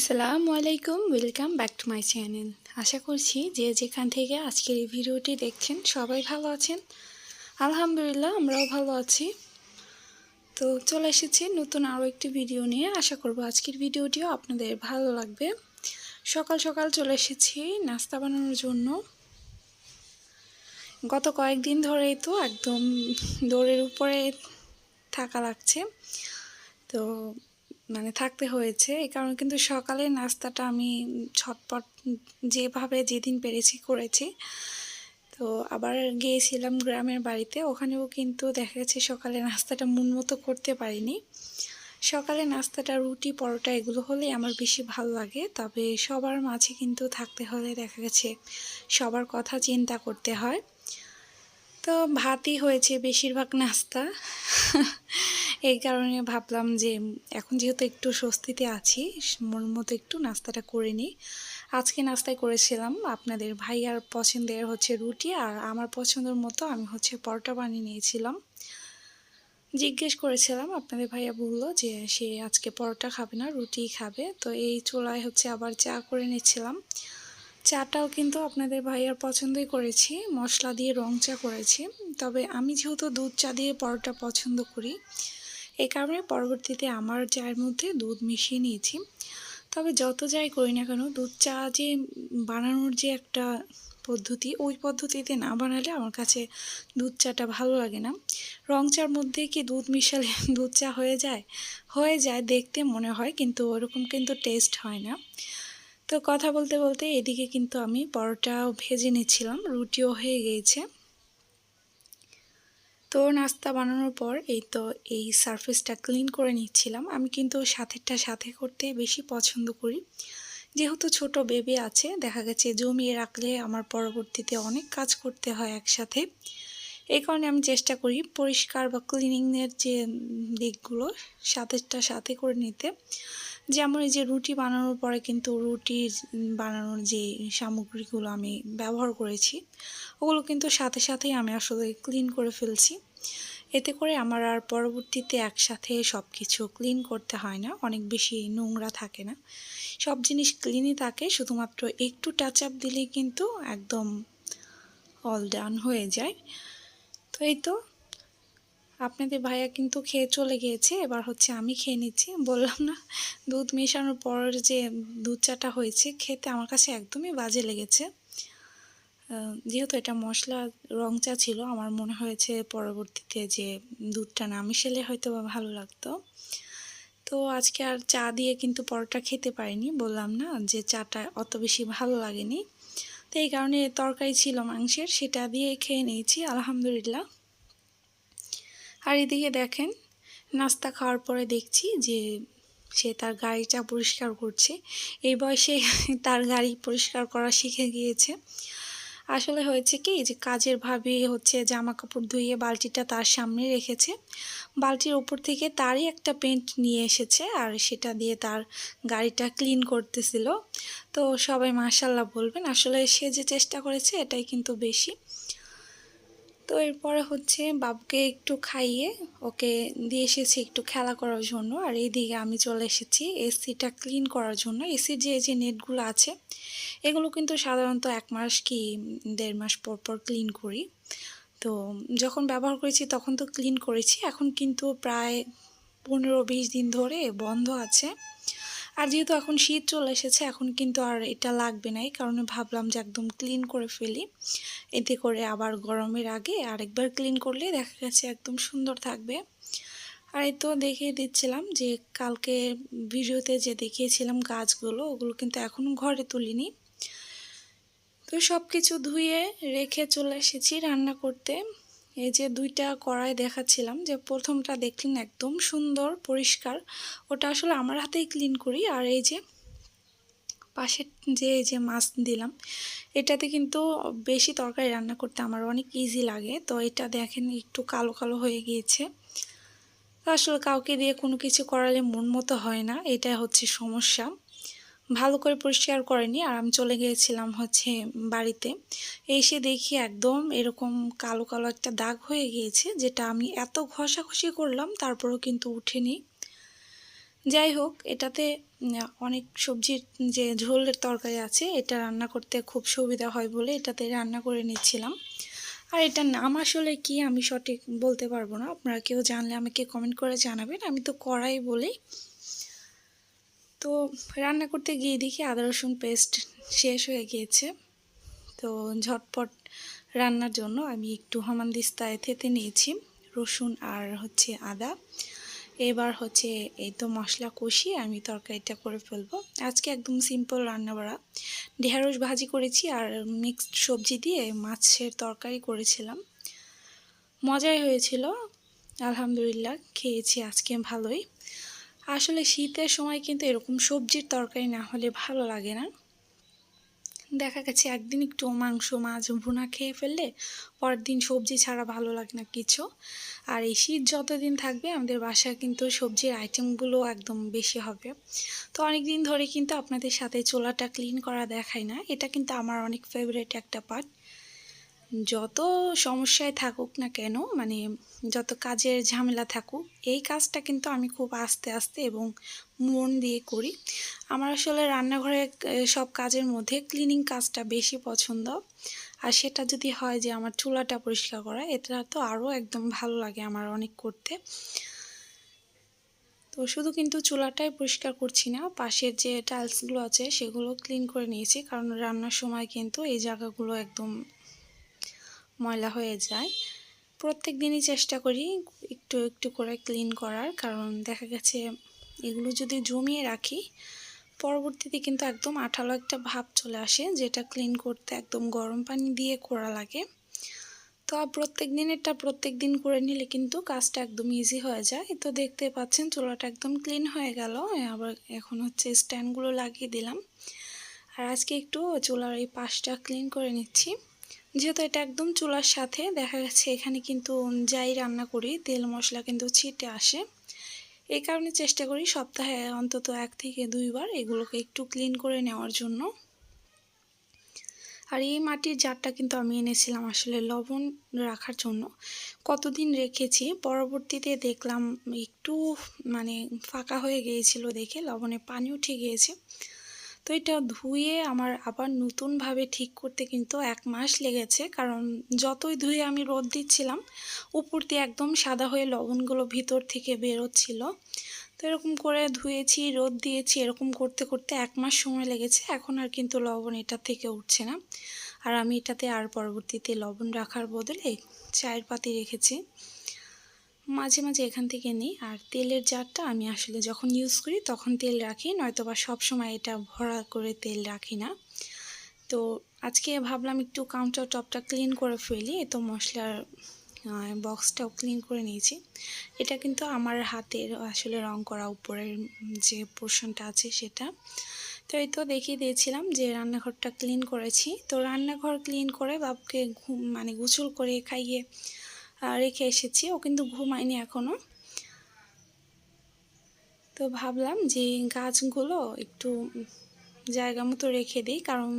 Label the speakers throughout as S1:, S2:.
S1: আসসালামু আলাইকুম welcome back to my channel আশা করছি যে যেখান থেকে আজকের এই ভিডিওটি দেখছেন সবাই ভালো আছেন। আলহামদুলিল্লাহ, আমরাও ভালো আছি। তো চলে এসেছি নতুন আরও একটি ভিডিও নিয়ে। আশা করব আজকের ভিডিওটিও আপনাদের ভালো লাগবে। সকাল সকাল চলে এসেছি নাস্তা বানানোর জন্য। গত কয়েকদিন ধরেই তো একদম দৌড়ের উপরে থাকা লাগছে। তো মানে থাকতে হয়েছে। এই কারণে কিন্তু সকালে নাস্তাটা আমি ছটপট যেভাবে যেদিন পেরেছি করেছি। তো আবার গিয়েছিলাম গ্রামের বাড়িতে। ওখানেও কিন্তু দেখা গেছে সকালে নাস্তাটা মন মতো করতে পারিনি। সকালে নাস্তাটা, রুটি, পরোটা এগুলো হলে আমার বেশি ভালো লাগে। তবে সবার মাঝে কিন্তু থাকতে হলে দেখা গেছে সবার কথা চিন্তা করতে হয়। তো ভাতই হয়েছে বেশিরভাগ নাস্তা। এই কারণে ভাবলাম যে এখন যেহেতু একটু স্বস্তিতে আছি মন মতো একটু নাস্তাটা করে নিই। আজকে নাস্তায় করেছিলাম আপনাদের ভাইয়ার পছন্দের হচ্ছে রুটি আর আমার পছন্দের মতো আমি হচ্ছে পরোটা বানিয়ে নিয়েছিলাম। জিজ্ঞেস করেছিলাম, আপনাদের ভাইয়া বলল যে সে আজকে পরোটা খাবে না, রুটি খাবে। তো এই চুলায় হচ্ছে আবার চা করে নিচ্ছিলাম। চাটাও কিন্তু আপনাদের ভাইয়ার পছন্দই করেছি, মশলা দিয়ে রং চা করেছি। তবে আমি যেহেতু দুধ চা দিয়ে পরোটা পছন্দ করি এই কারণে পরবর্তীতে আমার চায়ের মধ্যে দুধ মিশিয়ে নিয়েছি। তবে যত যাই করি না কেন, দুধ চা যে বানানোর যে একটা পদ্ধতি, ওই পদ্ধতিতে না বানালে আমার কাছে দুধ চাটা ভালো লাগে না। রং চার মধ্যে কি দুধ মিশালে দুধ চা হয়ে যায়? হয়ে যায়, দেখতে মনে হয়, কিন্তু ওরকম কিন্তু টেস্ট হয় না। তো কথা বলতে বলতে এদিকে কিন্তু আমি পরোটাও ভেজে নিচ্ছিলাম, রুটিও হয়ে গিয়েছে। তো নাস্তা বানানোর পর এই তো এই সারফেসটা ক্লিন করে নিচ্ছিলাম। আমি কিন্তু সাথেরটা সাথে করতে বেশি পছন্দ করি। যেহেতু ছোট বেবি আছে, দেখা গেছে জমিয়ে রাখলে আমার পরবর্তীতে অনেক কাজ করতে হয় একসাথে। এই কারণে আমি চেষ্টা করি পরিষ্কার বা ক্লিনিংয়ের যে দিকগুলো সাথেটা সাথে করে নিতে। যেমন এই যে রুটি বানানোর পরে কিন্তু রুটির বানানোর যে সামগ্রীগুলো আমি ব্যবহার করেছি, ওগুলো কিন্তু সাথে সাথেই আমি আসলে ক্লিন করে ফেলছি। এতে করে আমার আর পরবর্তীতে একসাথে সব কিছু ক্লিন করতে হয় না, অনেক বেশি নোংরা থাকে না। সব জিনিস ক্লিনই থাকে, শুধুমাত্র একটু টাচ আপ দিলেই কিন্তু একদম অল ডান হয়ে যায়। তো এই তো। আপনাদের ভাইয়া কিন্তু খেয়ে চলে গিয়েছে, এবার হচ্ছে আমি খেয়ে নিচ্ছি। বললাম না, দুধ মেশানোর পর যে দুধ চাটা হয়েছে, খেতে আমার কাছে একদমই বাজে লেগেছে। যেহেতু এটা মশলা রং চা ছিল, আমার মনে হয়েছে পরবর্তীতে যে দুধটা না মিশেলে হয়তো বা ভালো লাগতো। তো আজকে আর চা দিয়ে কিন্তু পরোটা খেতে পারিনি। বললাম না যে চাটা অত বেশি ভালো লাগেনি। তো এই কারণে তরকারি ছিল মাংসের, সেটা দিয়ে খেয়ে নিয়েছি, আলহামদুলিল্লাহ। আর এদিকে দেখেন, নাস্তা খাওয়ার পরে দেখছি যে সে তার গাড়িটা পরিষ্কার করছে। এই বয়সে তার গাড়ি পরিষ্কার করা শিখে গিয়েছে। আসলে হয়েছে কি, যে কাজের ভাবি হচ্ছে জামা কাপড় ধুয়ে বালতিটা তার সামনে রেখেছে। বালতির ওপর থেকে তারই একটা পেন্ট নিয়ে এসেছে আর সেটা দিয়ে তার গাড়িটা ক্লিন করতেছিল। তো সবাই মাশাল্লাহ বলবেন, আসলে সে যে চেষ্টা করেছে এটাই কিন্তু বেশি। তো এরপরে হচ্ছে বাবুকে একটু খাইয়ে ওকে দিয়ে এসেছি একটু খেলা করার জন্য। আর এইদিকে আমি চলে এসেছি এসিটা ক্লিন করার জন্য। এসির যে যে নেটগুলো আছে, এগুলো কিন্তু সাধারণত এক মাস কি দেড় মাস পর পর ক্লিন করি। তো যখন ব্যবহার করেছি তখন তো ক্লিন করেছি। এখন কিন্তু প্রায় পনেরো বিশ দিন ধরে বন্ধ আছে। আর যেহেতু এখন শীত চলে এসেছে, এখন কিন্তু আর এটা লাগবে নাই। কারণে ভাবলাম যে একদম ক্লিন করে ফেলি। এতে করে আবার গরমের আগে আরেকবার ক্লিন করলে দেখা গেছে একদম সুন্দর থাকবে। আর এই তো দেখিয়ে দিচ্ছিলাম যে কালকে ভিডিওতে যে দেখিয়েছিলাম গাছগুলো, ওগুলো কিন্তু এখনও ঘরে তুলিনি। তো সব কিছু ধুয়ে রেখে চলে এসেছি রান্না করতে। এই যে দুইটা কড়াই দেখাচ্ছিলাম, যে প্রথমটা দেখলেন একদম সুন্দর, পরিষ্কার। ওটা আসলে আমার হাতেই ক্লিন করি। আর এই যে পাশের যে, এই যে মাছ দিলাম, এটাতে কিন্তু বেশি তরকারি রান্না করতে আমার অনেক ইজি লাগে। তো এটা দেখেন একটু কালো কালো হয়ে গিয়েছে। আসলে কাউকে দিয়ে কোনো কিছু করালে মন মতো হয় না এটা হচ্ছে সমস্যা। ভালো করে পরিষ্কার করেনি আর আমি চলে গিয়েছিলাম হচ্ছে বাড়িতে। এসে দেখি একদম এরকম কালো কালো একটা দাগ হয়ে গিয়েছে যেটা আমি এত ঘষাঘষি করলাম তারপরেও কিন্তু উঠেনি। যাই হোক, এটাতে অনেক সবজির যে ঝোলের তরকারি আছে, এটা রান্না করতে খুব সুবিধা হয় বলে এটাতে রান্না করে নিচ্ছিলাম। আর এটার নাম আসলে কি আমি সঠিক বলতে পারব না। আপনারা কেউ জানলে আমাকে কমেন্ট করে জানাবেন। আমি তো করাই বলি। তো রান্না করতে গিয়ে দেখি আদা রসুন পেস্ট শেষ হয়ে গিয়েছে। তো ঝটপট রান্নার জন্য আমি একটু হমানদিস্তায় থেতে নিয়েছি রসুন আর হচ্ছে আদা। এবার হচ্ছে এই তো মশলা কষিয়ে আমি তরকারিটা করে ফেলব। আজকে একদম সিম্পল রান্না বাড়া। ঢেঁড়স ভাজি করেছি আর মিক্সড সবজি দিয়ে মাছের তরকারি করেছিলাম। মজাই হয়েছিল, আলহামদুলিল্লাহ, খেয়েছি আজকে ভালোই। আসলে শীতের সময় কিন্তু এরকম সবজির তরকারি না হলে ভালো লাগে না। দেখা গেছে একদিন একটু মাংস, মাছ, ভুনা খেয়ে ফেললে পরের দিন সবজি ছাড়া ভালো লাগে না কিছু। আর এই শীত যতদিন থাকবে আমাদের বাসায় কিন্তু সবজির আইটেমগুলো একদম বেশি হবে। তো অনেক দিন ধরে কিন্তু আপনাদের সাথে চোলাটা ক্লিন করা দেখায় না, এটা কিন্তু আমার অনেক ফেভারেট একটা পার্ট যত সমস্যায় থাকুক না কেন মানে যত কাজের ঝামেলা থাকুক, এই কাজটা কিন্তু আমি খুব আস্তে আস্তে এবং মন দিয়ে করি। আমার আসলে রান্নাঘরে সব কাজের মধ্যে ক্লিনিং কাজটা বেশি পছন্দ। আর সেটা যদি হয় যে আমার চুলাটা পরিষ্কার করা, এটা তো আরও একদম ভালো লাগে আমার অনেক করতে। তো শুধু কিন্তু চুলাটাই পরিষ্কার করছি না, পাশের যে টাইলসগুলো আছে সেগুলো ক্লিন করে নিয়েছি। কারণ রান্নার সময় কিন্তু এই জায়গাগুলো একদম ময়লা হয়ে যায়। প্রত্যেক দিনই চেষ্টা করি একটু একটু করে ক্লিন করার, কারণ দেখা গেছে এগুলো যদি জমিয়ে রাখি, পরবর্তীতে কিন্তু একদম আঠালো একটা ভাব চলে আসে, যেটা ক্লিন করতে একদম গরম পানি দিয়ে করা লাগে। তো প্রত্যেক দিনেরটা প্রত্যেক দিন করে নিলে কিন্তু কাজটা একদম ইজি হয়ে যায়। তো দেখতে পাচ্ছেন চুলাটা একদম ক্লিন হয়ে গেল, আবার এখন হচ্ছে স্ট্যান্ডগুলো লাগিয়ে দিলাম। আর আজকে একটু চুলার এই পাশটা ক্লিন করে নিচ্ছি। যেহেতু এটা একদম চুলার সাথে, দেখা গেছে এখানে কিন্তু যাই রান্না করি, তেল মশলা কিন্তু ছিটে আসে। এই কারণে চেষ্টা করি সপ্তাহে অন্তত এক থেকে দুইবার এগুলোকে একটু ক্লিন করে নেওয়ার জন্য। আর এই মাটির জারটা কিন্তু আমি এনেছিলাম আসলে লবণ রাখার জন্য। কতদিন রেখেছি, পরবর্তীতে দেখলাম একটু মানে ফাঁকা হয়ে গিয়েছিল দেখে লবণে পানি উঠে গিয়েছে। তো এটা ধুয়ে আমার আবার নতুনভাবে ঠিক করতে কিন্তু এক মাস লেগেছে। কারণ যতই ধুয়ে আমি রোদ দিচ্ছিলাম, উপর দিয়ে একদম সাদা হয়ে লবণগুলো ভিতর থেকে বেরোচ্ছিল। তো এরকম করে ধুয়েছি, রোদ দিয়েছি, এরকম করতে করতে এক মাস সময় লেগেছে। এখন আর কিন্তু লবণ এটা থেকে উঠছে না। আর আমি এটাতে আর পরবর্তীতে লবণ রাখার বদলে চায়ের পাতি রেখেছি। মাঝে মাঝে এখান থেকে নিই। আর তেলের জারটা আমি আসলে যখন ইউজ করি তখন তেল রাখি নয়তো বা সবসময় এটা ভরা করে তেল রাখি না। তো আজকে ভাবলাম একটু কাউন্টার টপটা ক্লিন করে ফেলি। তো মশলার বক্সটাও ক্লিন করে নিয়েছি। এটা কিন্তু আমার হাতের আসলে রং করা উপরের যে পোর্শনটা আছে সেটা। তো এই তো দেখিয়ে দিয়েছিলাম যে রান্নাঘরটা ক্লিন করেছি। তো রান্নাঘর ক্লিন করে বাবুকে মানে গুছল করে খাইয়ে রেখে এসেছি। ও কিন্তু ঘুমায়নি এখনও তো ভাবলাম যে গাছগুলো একটু জায়গা মতো রেখে দিই, কারণ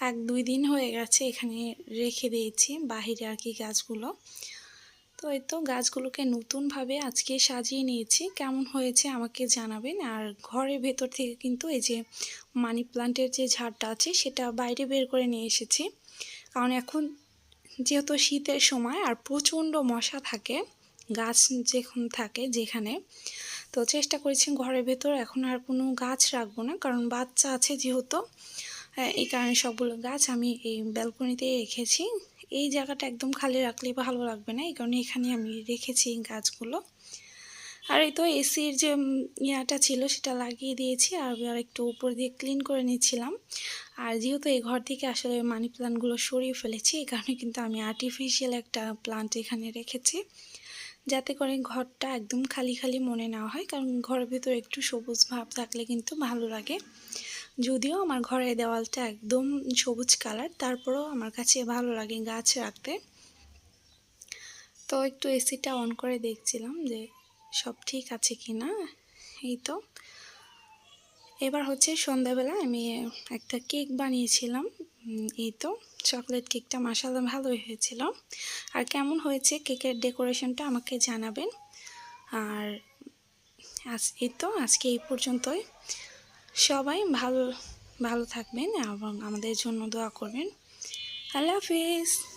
S1: এক দুই দিন হয়ে গেছে এখানে রেখে দিয়েছি, বাহিরে আর কি গাছগুলো। তো এই তো গাছগুলোকে নতুনভাবে আজকে সাজিয়ে নিয়েছি। কেমন হয়েছে আমাকে জানাবেন। আর ঘরের ভেতর থেকে কিন্তু এই যে মানি প্লান্টের যে ঝাড়টা আছে, সেটা বাইরে বের করে নিয়ে এসেছি। কারণ এখন যেহেতু শীতের সময় আর প্রচণ্ড মশা থাকে, গাছ যখন থাকে যেখানে, তো চেষ্টা করেছি ঘরের ভেতর। এখন আর কোনো গাছ রাখব না, কারণ বাচ্চা আছে যেহেতু এই কারণে সবগুলো গাছ আমি এই ব্যালকনিতে রেখেছি। এই জায়গাটা একদম খালি রাখলে ভালো লাগবে না, এই কারণে এখানে আমি রেখেছি গাছগুলো। আর এই তো এসির যে ইয়াটা ছিল সেটা লাগিয়ে দিয়েছি আর একটু উপর দিয়ে ক্লিন করে নিয়েছিলাম আর যেহেতু এই ঘর থেকে আসলে মানি প্লান্টগুলো সরিয়ে ফেলেছি, এই কারণে কিন্তু আমি আর্টিফিশিয়াল একটা প্লান্ট এখানে রেখেছি। যাতে করে ঘরটা একদম খালি খালি মনে না হয়, কারণ ঘরের ভিতরে একটু সবুজ ভাব থাকলে কিন্তু ভালো লাগে। যদিও আমার ঘরের দেওয়ালটা একদম সবুজ কালার, তারপরেও আমার কাছে ভালো লাগে গাছ রাখতে। তো একটু এসিটা অন করে দেখছিলাম যে সব ঠিক আছে কি না এই তো। এবার হচ্ছে সন্ধ্যাবেলা আমি একটা কেক বানিয়েছিলাম। এই তো, চকলেট কেকটা মাসাল্লাহ ভালোই হয়েছিল। আর কেমন হয়েছে কেকের ডেকোরেশনটা আমাকে জানাবেন। আর আজ, এই তো, আজকে এই পর্যন্তই। সবাই ভালো ভালো থাকবেন এবং আমাদের জন্য দোয়া করবেন। আল্লাহ হাফিজ।